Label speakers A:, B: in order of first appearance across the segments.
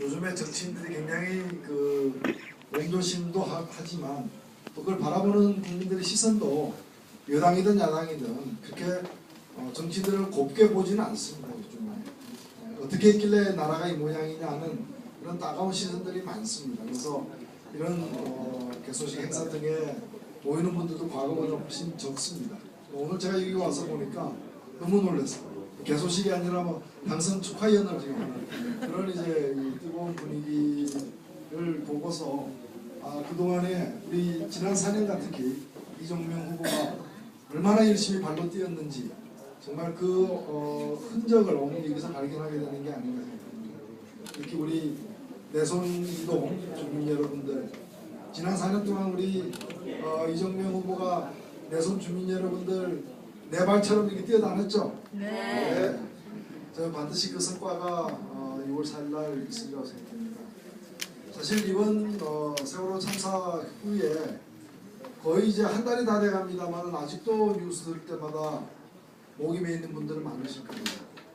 A: 요즘에 정치인들이 굉장히 그 하, 하지만 또 그걸 바라보는 국민들의 시선도 여당이든 야당이든 그렇게 어, 정치들을 곱게 보지는 않습니다. 요즘에 예, 어떻게 했길래 나라가 이 모양이냐 하는 그런 따가운 시선들이 많습니다. 그래서 이런 어, 개소식 행사 등에 모이는 분들도 과거보다 훨씬 적습니다. 오늘 제가 여기 와서 보니까 너무 놀랐어요. 개소식이 아니라 뭐 당선 축하위원을 지금 하는 그런 이제 이 뜨거운 분위기를 보고서 아 그동안에 우리 지난 4년간 특히 이정명 후보가 얼마나 열심히 발로 뛰었는지 정말 그 어, 흔적을 오늘 여기서 발견하게 되는 게 아닌가 생각합니다. 특히 우리 내손 이동 주민 여러분들 지난 4년 동안 우리 어, 이정명 후보가 내손 주민 여러분들 내 발처럼 이렇게 뛰어다녔죠. 네. 저 반드시 그 성과가 어, 6월 4일 날 있으리라고 생각합니다. 사실 이번 어, 세월호 참사 후에 거의 이제 한 달이 다 돼갑니다만 아직도 뉴스 들을 때마다 목이 메 있는 분들은 많으실 겁니다.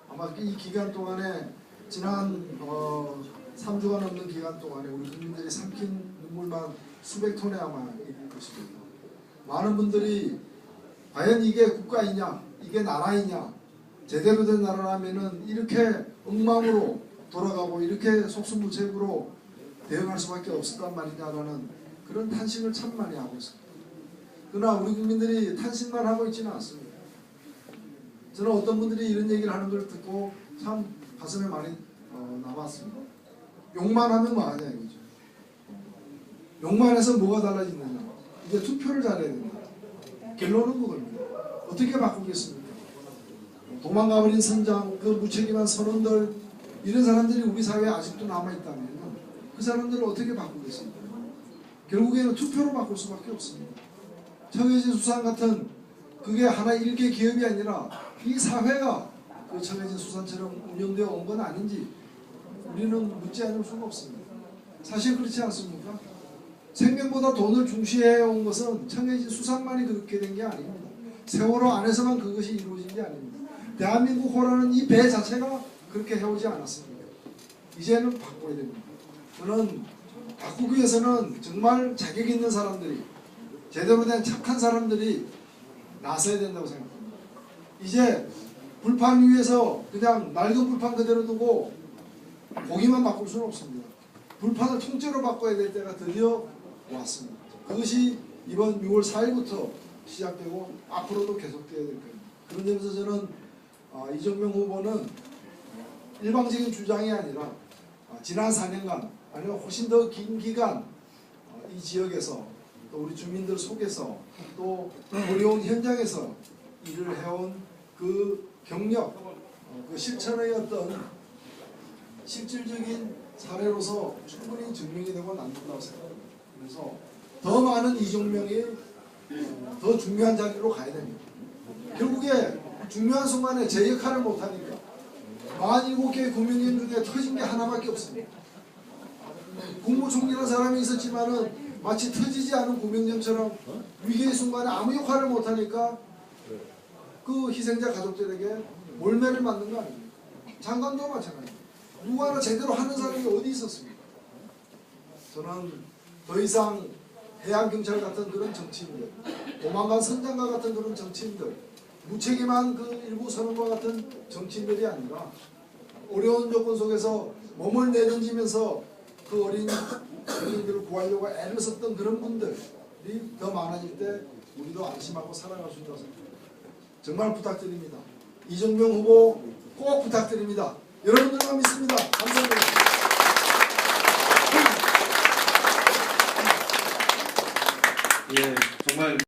A: 아마 이 기간 동안에 지난 어, 3주가 넘는 기간 동안에 우리 국민들이 삼킨 눈물만 수백 톤에 아마 있을 것입니다. 많은 분들이 과연 이게 국가이냐, 이게 나라이냐, 제대로 된 나라라면은 이렇게 엉망으로 돌아가고 이렇게 속수무책으로 대응할 수밖에 없었단 말이냐라는 그런 탄식을 참 많이 하고 있습니다. 그러나 우리 국민들이 탄식만 하고 있지는 않습니다. 저는 어떤 분들이 이런 얘기를 하는 걸 듣고 참 가슴에 많이 어, 남았습니다. 욕만 하면 뭐하냐 이거죠. 욕만 해서 뭐가 달라지느냐. 이제 투표를 잘해야 된다. 결론은 그겁니다. 어떻게 바꾸겠습니까? 도망가버린 선장, 그 무책임한 선원들 이런 사람들이 우리 사회에 아직도 남아있다면 그 사람들을 어떻게 바꾸겠습니까? 결국에는 투표로 바꿀 수밖에 없습니다. 청해진 수산 같은 그게 하나 일개 기업이 아니라 이 사회가 그 청해진 수산처럼 운영되어 온 건 아닌지 우리는 묻지 않을 수가 없습니다. 사실 그렇지 않습니까? 생명보다 돈을 중시해 온 것은 청해진 수산만이 그렇게 된 게 아닙니다. 세월호 안에서만 그것이 이루어진 게 아닙니다. 대한민국 호라는 이 배 자체가 그렇게 해오지 않았습니까? 이제는 바꿔야 됩니다. 저는 바꾸기 위해서는 정말 자격 있는 사람들이 제대로 된 착한 사람들이 나서야 된다고 생각합니다. 이제 불판 위에서 그냥 낡은 불판 그대로 두고 고기만 바꿀 수는 없습니다. 불판을 통째로 바꿔야 될 때가 드디어 왔습니다. 그것이 이번 6월 4일부터 시작되고 앞으로도 계속돼야 될 겁니다. 그런 점에서 저는 아, 이정명 후보는 일방적인 주장이 아니라 아, 지난 4년간 아니면 훨씬 더 긴 기간 어, 이 지역에서 또 우리 주민들 속에서 또 어려운 현장에서 일을 해온 그 경력, 어, 그 실천의 어떤 실질적인 사례로서 충분히 증명이 되고 남는다고 생각합니다. 그래서 더 많은 이종명이 어, 더 중요한 자리로 가야 됩니다. 결국에 중요한 순간에 제 역할을 못하니까 47개의 국민의힘 중에 터진 게 하나밖에 없습니다. 국무총리라는 사람이 있었지만 은 마치 터지지 않은 구명정처럼 위기의 순간에 아무 역할을 못하니까 그 희생자 가족들에게 몰매를 맞는 거 아닙니까? 장관도 마찬가지입니다. 누구 하나 제대로 하는 사람이 어디 있었습니까? 저는 더 이상 해양경찰 같은 그런 정치인들, 도망간 선장과 같은 그런 정치인들, 무책임한 그 일부 선언과 같은 정치인들이 아니라 어려운 조건 속에서 몸을 내던지면서 그 어린 어린이들을 구하려고 애를 썼던 그런 분들이 더 많아질 때 우리도 안심하고 살아갈 수 있다고 생각합니다. 정말 부탁드립니다. 이정명 후보 꼭 부탁드립니다. 여러분들만 믿습니다. 감사합니다.
B: 예, 정말